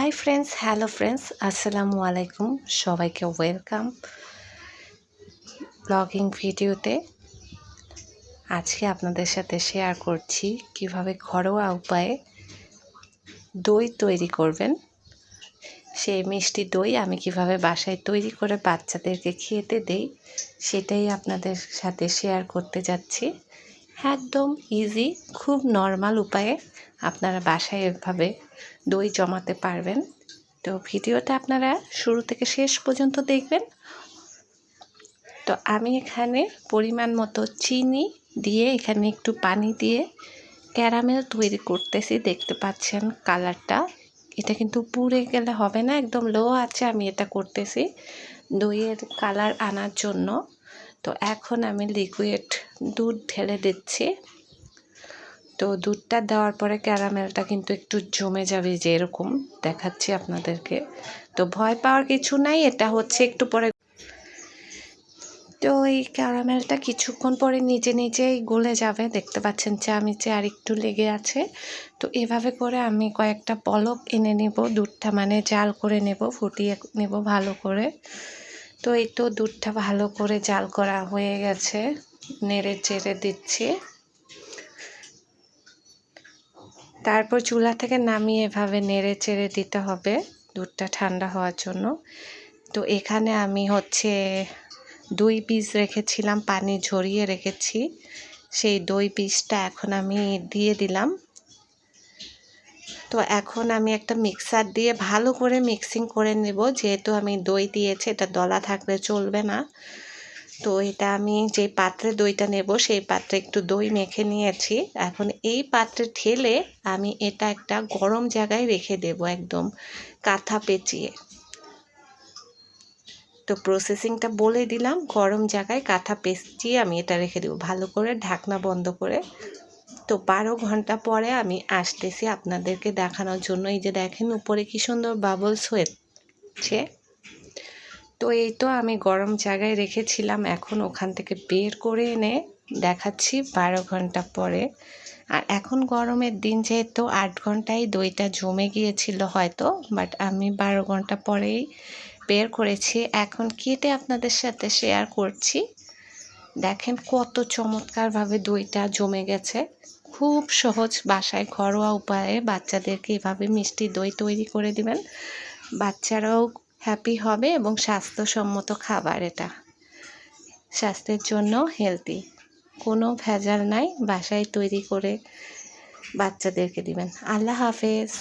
Hi friends hello friends আসসালামু আলাইকুম, সবাইকে ওয়েলকাম ব্লগিং ভিডিওতে। আজকে আপনাদের সাথে শেয়ার করছি কীভাবে ঘরোয়া উপায়ে দই তৈরি করবেন। সেই মিষ্টি দই আমি কীভাবে বাসায় তৈরি করে বাচ্চাদেরকে খেতে দেই, সেটাই আপনাদের সাথে শেয়ার করতে যাচ্ছি। একদম ইজি খুব নর্মাল উপায়ে আপনারা বাসায় এভাবে দই জমাতে পারবেন। তো ভিডিওটা আপনারা শুরু থেকে শেষ পর্যন্ত দেখবেন। তো আমি এখানে পরিমাণ মতো চিনি দিয়ে এখানে একটু পানি দিয়ে ক্যারামেল তৈরি করতেছি। দেখতে পাচ্ছেন কালারটা। এটা কিন্তু পুড়ে গেলে হবে না, একদম লো আছে আমি এটা করতেছি দইয়ের কালার আনার জন্য। তো এখন আমি লিকুইড দুধ ঢেলে দিচ্ছি। তো দুধটা দেওয়ার পরে ক্যারামেলটা কিন্তু একটু জমে যাবে যে এরকম দেখাচ্ছি আপনাদেরকে। তো ভয় পাওয়ার কিছু নাই, এটা হচ্ছে একটু পরে। তো এই ক্যারামেলটা কিছুক্ষণ পরে নিজে নিজেই গলে যাবে, দেখতে পাচ্ছেন চামিচে আর একটু লেগে আছে। তো এভাবে করে আমি কয়েকটা পলক এনে নেব, দুধটা মানে জাল করে নেব, ফুটিয়ে নেব ভালো করে। তো এই তো দুধটা ভালো করে জাল করা হয়ে গেছে, নেড়ে চেড়ে দিচ্ছি। তারপর চুলা থেকে নামিয়ে এভাবে নেড়ে চেড়ে দিতে হবে দুধটা ঠান্ডা হওয়ার জন্য। তো এখানে আমি হচ্ছে দুই পিস রেখেছিলাম, পানি ঝরিয়ে রেখেছি। সেই দই পিসটা এখন আমি দিয়ে দিলাম। তো এখন আমি একটা মিক্সার দিয়ে ভালো করে মিক্সিং করে নেব। যেহেতু আমি দই দিয়েছি, এটা দলা থাকলে চলবে না। তো এটা আমি যে পাত্রে দইটা নেব, সেই পাত্রে একটু দই মেখে নিয়েছি। এখন এই পাত্রে ঠেলে আমি এটা একটা গরম জায়গায় রেখে দেব একদম কাঁথা পেঁচিয়ে। তো প্রসেসিংটা বলে দিলাম, গরম জায়গায় কাঁথা পেঁচিয়ে আমি এটা রেখে দেবো। ভালো করে ঢাকনা বন্ধ করে। তো বারো ঘণ্টা পরে আমি আসতেছি আপনাদেরকে দেখানোর জন্য। এই যে দেখেন উপরে কি সুন্দর বাবলস হয়েছে। তো এই তো আমি গরম জায়গায় রেখেছিলাম। এখন ওখান থেকে বের করে এনে দেখাচ্ছি বারো ঘণ্টা পরে। আর এখন গরমের দিন যেহেতু আট ঘন্টায় দইটা জমে গিয়েছিল হয়তো বাট আমি বারো ঘণ্টা পরেই বের করেছি। এখন কেটে আপনাদের সাথে শেয়ার করছি। দেখেন কত চমৎকারভাবে দইটা জমে গেছে। খুব সহজ বাসায় ঘরোয়া উপায়ে বাচ্চাদেরকে এভাবে মিষ্টি দই তৈরি করে দিবেন। বাচ্চারাও হ্যাপি হবে এবং স্বাস্থ্যসম্মত খাবার এটা। স্বাস্থ্যের জন্য হেলদি কোনো ভেজাল নাই, বাসায় তৈরি করে বাচ্চাদেরকে দিবেন। আল্লাহ হাফেজ।